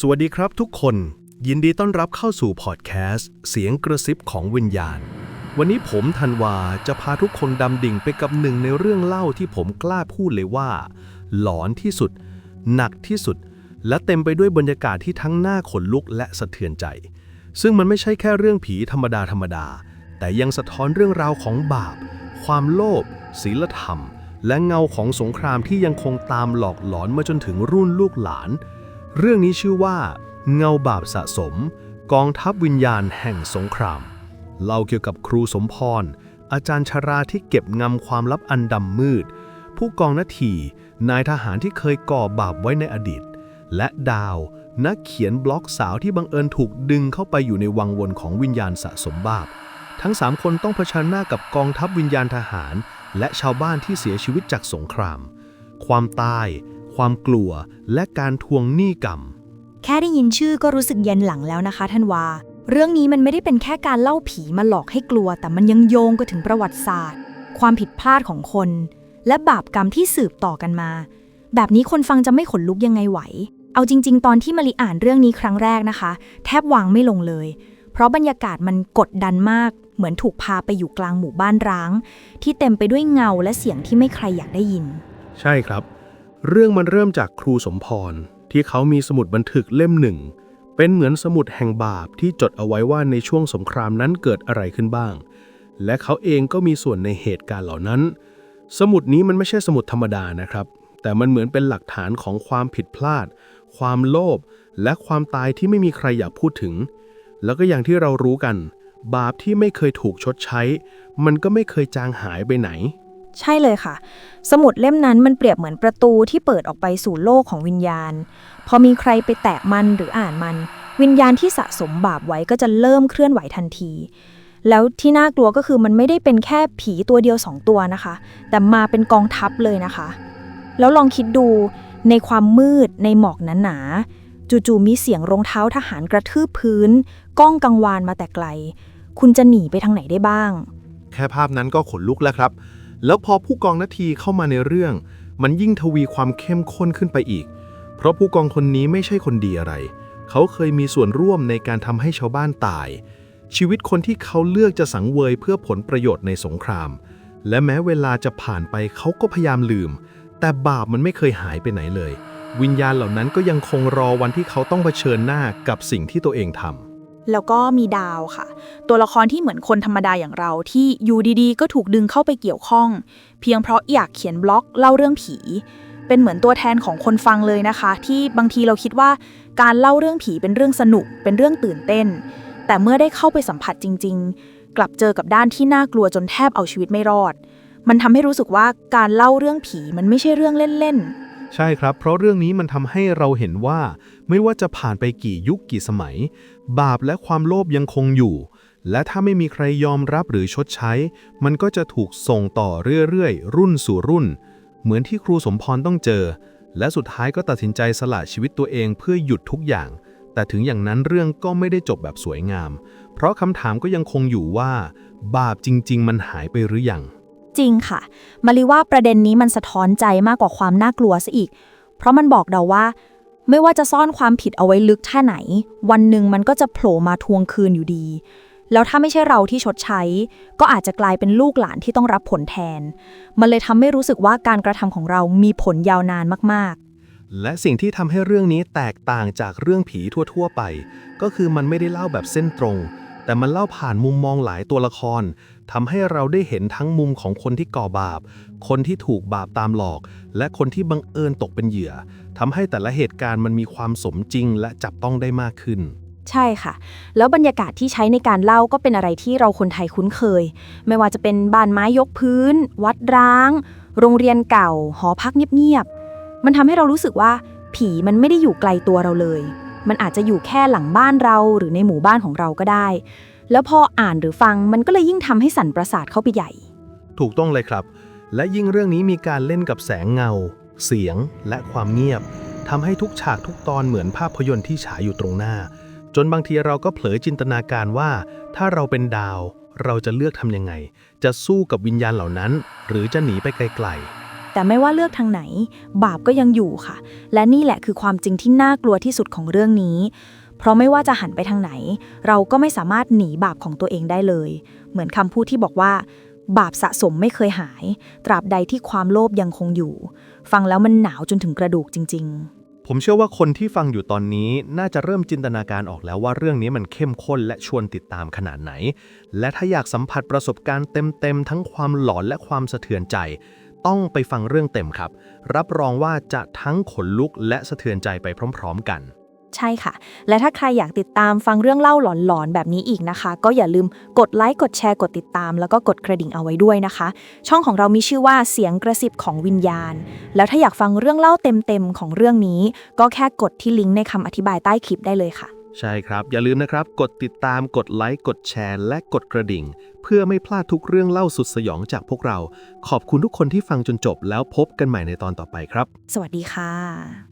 สวัสดีครับทุกคน ยินดีต้อนรับเข้าสู่พอดแคสต์เสียงกระซิบของวิญญาณ วันนี้ผมธันวาจะพาทุกคนดำดิ่งไปกับหนึ่งในเรื่องเล่าที่ผมกล้าพูดเลยว่า หลอนที่สุด หนักที่สุด และเต็มไปด้วยบรรยากาศที่ทั้งน่าขนลุกและสะเทือนใจ ซึ่งมันไม่ใช่แค่เรื่องผีธรรมดาธรรมดา แต่ยังสะท้อนเรื่องราวของบาป ความโลภศีลธรรม และเงาของสงครามที่ยังคงตามหลอกหลอนมาจนถึงรุ่นลูกหลาน เรื่องนี้ชื่อว่า เงาบาปสะสม กองทัพวิญญาณแห่งสงครามเล่าเกี่ยวกับครูสมพร อาจารย์ชราที่เก็บงำความลับอันดำมืด ผู้กองนาที นายทหารที่เคยก่อบาปไว้ในอดีต และดาว นักเขียนบล็อกสาวที่บังเอิญถูกดึงเข้าไปอยู่ในวังวนของวิญญาณสะสมบาป ทั้งสามคนต้องเผชิญหน้ากับกองทัพวิญญาณทหาร และชาวบ้านที่เสียชีวิตจากสงคราม ความตาย ความกลัวและการทวงหนี้กรรม แค่ได้ยินชื่อก็รู้สึกเย็นหลังแล้วนะคะท่านวา เรื่องนี้มันไม่ได้เป็นแค่การเล่าผีมาหลอกให้กลัว แต่มันยังโยงก็ถึงประวัติศาสตร์ ความผิดพลาดของคน และบาปกรรมที่สืบต่อกันมา แบบนี้คนฟังจะไม่ขนลุกยังไงไหว เอาจริง ๆ ตอนที่มาริอ่านเรื่องนี้ครั้งแรกนะคะ แทบวางไม่ลงเลย เพราะบรรยากาศมันกดดันมากเหมือนถูกพาไปอยู่กลางหมู่บ้านร้าง ที่เต็มไปด้วยเงาและเสียงที่ไม่ใครอยากได้ยิน ใช่ครับ เรื่องมันเริ่มจากครูสมพร ที่เขามีสมุดบันทึกเล่มหนึ่ง เป็นเหมือนสมุดแห่งบาปที่จดเอาไว้ว่าในช่วงสงครามนั้นเกิดอะไรขึ้นบ้าง และเขาเองก็มีส่วนในเหตุการณ์เหล่านั้น สมุดนี้มันไม่ใช่สมุดธรรมดานะครับ แต่มันเหมือนเป็นหลักฐานของความผิดพลาด ความโลภและความตายที่ไม่มีใครอยากพูดถึง แล้วก็อย่างที่เรารู้กัน บาปที่ไม่เคยถูกชดใช้ มันก็ไม่เคยจางหายไปไหน ใช่เลยค่ะ สมุดเล่มนั้นมันเปรียบเหมือนประตูที่เปิดออกไปสู่โลกของวิญญาณ พอมีใครไปแตะมันหรืออ่านมัน วิญญาณที่สะสมบาปไว้ก็จะเริ่มเคลื่อนไหวทันที แล้วที่น่ากลัวก็คือมันไม่ได้เป็นแค่ผีตัวเดียวสองตัวนะคะ แต่มาเป็นกองทัพเลยนะคะ แล้วลองคิดดูในความมืดในหมอกหนาๆจู่ๆมีเสียงรองเท้าทหารกระทืบพื้น ก้องกังวานมาแต่ไกล คุณจะหนีไปทางไหนได้บ้าง แค่ภาพนั้นก็ขนลุกแล้วครับ แล้วพอผู้กองนาทีเข้ามาในเรื่อง มันยิ่งทวีความเข้มข้นขึ้นไปอีก เพราะผู้กองคนนี้ไม่ใช่คนดีอะไร เขาเคยมีส่วนร่วมในการทำให้ชาวบ้านตาย ชีวิตคนที่เขาเลือกจะสังเวยเพื่อผลประโยชน์ในสงคราม และแม้เวลาจะผ่านไปเขาก็พยายามลืม แต่บาปมันไม่เคยหายไปไหนเลย วิญญาณเหล่านั้นก็ยังคงรอวันที่เขาต้องเผชิญหน้ากับสิ่งที่ตัวเองทำ แล้วก็มีดาวค่ะ ตัวละครที่เหมือนคนธรรมดาอย่างเราที่อยู่ดีๆ ก็ถูกดึงเข้าไปเกี่ยวข้อง เพียงเพราะอยากเขียนบล็อกเล่าเรื่องผี เป็นเหมือนตัวแทนของคนฟังเลยนะคะ ที่บางทีเราคิดว่าการเล่าเรื่องผีเป็นเรื่องสนุก เป็นเรื่องตื่นเต้น แต่เมื่อได้เข้าไปสัมผัสจริง ๆ กลับเจอกับด้านที่น่ากลัวจนแทบเอาชีวิตไม่รอด มันทำให้รู้สึกว่าการเล่าเรื่องผีมันไม่ใช่เรื่องเล่นๆ ใช่ครับ เพราะเรื่องนี้มันทำให้เราเห็นว่า ไม่ว่าจะผ่านไปกี่ยุคกี่สมัย บาปและความโลภยังคงอยู่ และถ้าไม่มีใครยอมรับหรือชดใช้ มันก็จะถูกส่งต่อเรื่อยๆ รุ่นสู่รุ่น เหมือนที่ครูสมพรต้องเจอ และสุดท้ายก็ตัดสินใจสละชีวิตตัวเองเพื่อหยุดทุกอย่าง แต่ถึงอย่างนั้นเรื่องก็ไม่ได้จบแบบสวยงาม เพราะคำถามก็ยังคงอยู่ว่า บาปจริง ๆ มันหายไปหรือยัง จริงค่ะ มาริว่าประเด็นนี้มันสะท้อนใจมากกว่าความน่ากลัวซะอีก เพราะมันบอกเราว่า ไม่ว่าจะซ่อนความผิดเอาไว้ลึกแค่ไหน วันหนึ่งมันก็จะโผล่มาทวงคืนอยู่ดี แล้วถ้าไม่ใช่เราที่ชดใช้ ก็อาจจะกลายเป็นลูกหลานที่ต้องรับผลแทน มันเลยทำให้รู้สึกว่าการกระทำของเรามีผลยาวนานมากและสิ่งที่ทำให้เรื่องนี้แตกต่างจากเรื่องผีทั่ว ๆ ไป ก็คือมันไม่ได้เล่าแบบเส้นตรง แต่มันเล่าผ่านมุมมองหลายตัวละครทำให้เราได้เห็นทั้งมุมของคนที่ก่อบาป คนที่ถูกบาปตามหลอก และคนที่บังเอิญตกเป็นเหยื่อทำให้แต่ละเหตุการณ์มันมีความสมจริงและจับต้องได้มากขึ้นใช่ค่ะ แล้วบรรยากาศที่ใช้ในการเล่าก็เป็นอะไรที่เราคนไทยคุ้นเคย ไม่ว่าจะเป็นบ้านไม้ยกพื้น วัดร้าง โรงเรียนเก่า หอพักเงียบๆมันทำให้เรารู้สึกว่า ผีมันไม่ได้อยู่ไกลตัวเราเลย มันอาจจะอยู่แค่หลังบ้านเราหรือในหมู่บ้านของเราก็ได้ แล้วพออ่านหรือฟังมันก็เลยยิ่งทำให้สั่นประสาทเข้าไปใหญ่ ถูกต้องเลยครับ และยิ่งเรื่องนี้มีการเล่นกับแสงเงา เสียงและความเงียบทำให้ทุกฉากทุกตอนเหมือนภาพยนตร์ที่ฉายอยู่ตรงหน้า จนบางทีเราก็เผลอจินตนาการว่า ถ้าเราเป็นดาว เราจะเลือกทำยังไง จะสู้กับวิญญาณเหล่านั้น หรือจะหนีไปไกล แต่ไม่ว่าเลือกทางไหน บาปก็ยังอยู่ค่ะ และนี่แหละคือความจริงที่น่ากลัวที่สุดของเรื่องนี้ เพราะไม่ว่าจะหันไปทางไหน เราก็ไม่สามารถหนีบาปของตัวเองได้เลย เหมือนคำพูดที่บอกว่า บาปสะสมไม่เคยหาย ตราบใดที่ความโลภยังคงอยู่ ฟังแล้วมันหนาวจนถึงกระดูกจริง ๆผมเชื่อว่าคนที่ฟังอยู่ตอนนี้น่าจะเริ่มจินตนาการออกแล้วว่าเรื่องนี้มันเข้มข้นและชวนติดตามขนาดไหน และถ้าอยากสัมผัสประสบการณ์เต็มๆ ทั้งความหลอนและความสะเทือนใจ ต้องไปฟังเรื่องเต็มครับ รับรองว่าจะทั้งขนลุกและสะเทือนใจไปพร้อม ๆ กัน ใช่ค่ะ และถ้าใครอยากติดตามฟังเรื่องเล่าหลอนๆ แบบนี้อีกนะคะ ก็อย่าลืมกดไลค์กดแชร์กดติดตาม แล้วก็กดกระดิ่งเอาไว้ด้วยนะคะ ช่องของเรามีชื่อว่าเสียงกระซิบของวิญญาณ แล้วถ้าอยากฟังเรื่องเล่าเต็มๆของเรื่องนี้ ก็แค่กดที่ลิงก์ในคำอธิบายใต้คลิปได้เลยค่ะ ใช่ครับ อย่าลืมนะครับ กดติดตามกดไลค์กดแชร์ และกดกระดิ่ง เพื่อไม่พลาดทุกเรื่องเล่าสุดสยองจากพวกเรา ขอบคุณทุกคนที่ฟังจนจบแล้วพบกันใหม่ในตอนต่อไปครับ สวัสดีค่ะ